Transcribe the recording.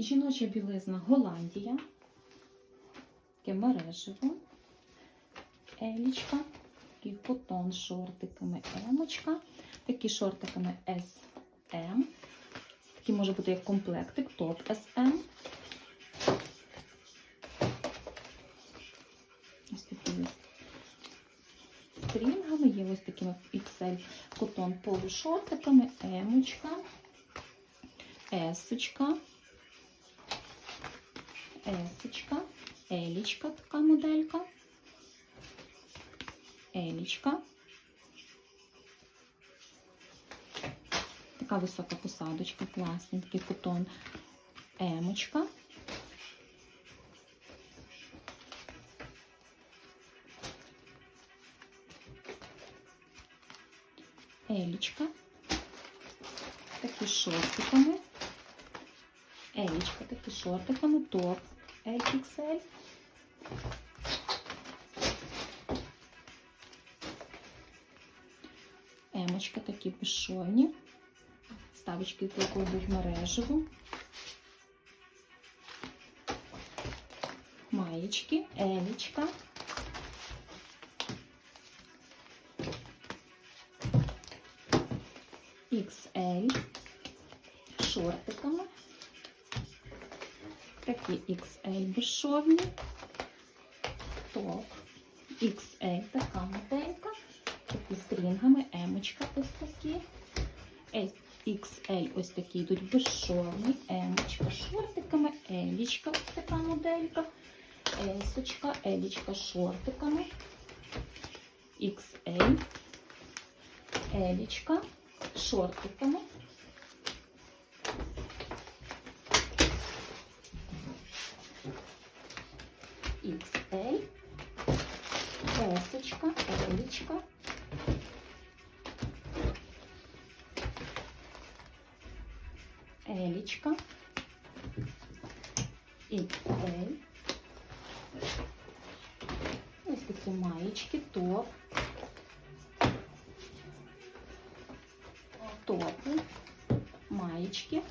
Жіноча білизна Голландія. Таке мережево. Елічка. Такий котон з шортиками емочка. Такі шортиками SM. Такий може бути як комплектик, топ SM. Ось такі стрінгами, є ось такими XL котон полушортиками, емочка, есочка, есочка, елічка така моделька, елічка. Така висока посадочка, класний такий котон, емочка. Елічка. Такі шортиками. Елічка, такі з шортиками, топ XXL. Емочка такі безшовні. Ставочки такої будуть мережево. Маєчки, елічка. XL шортиками. Такі XL безшовні. Топ. XL така моделька. Такі стрінгами, емочка ось такі. XL ось такі йдуть безшовні. Емочка шортиками, елічка ось така моделька. Есочка, елічка шортиками. XL. Елічка шортиками. XL, Есочка, Елічка. Елічка. XL. Ось такі маєчки, топ. Топи, маєчки.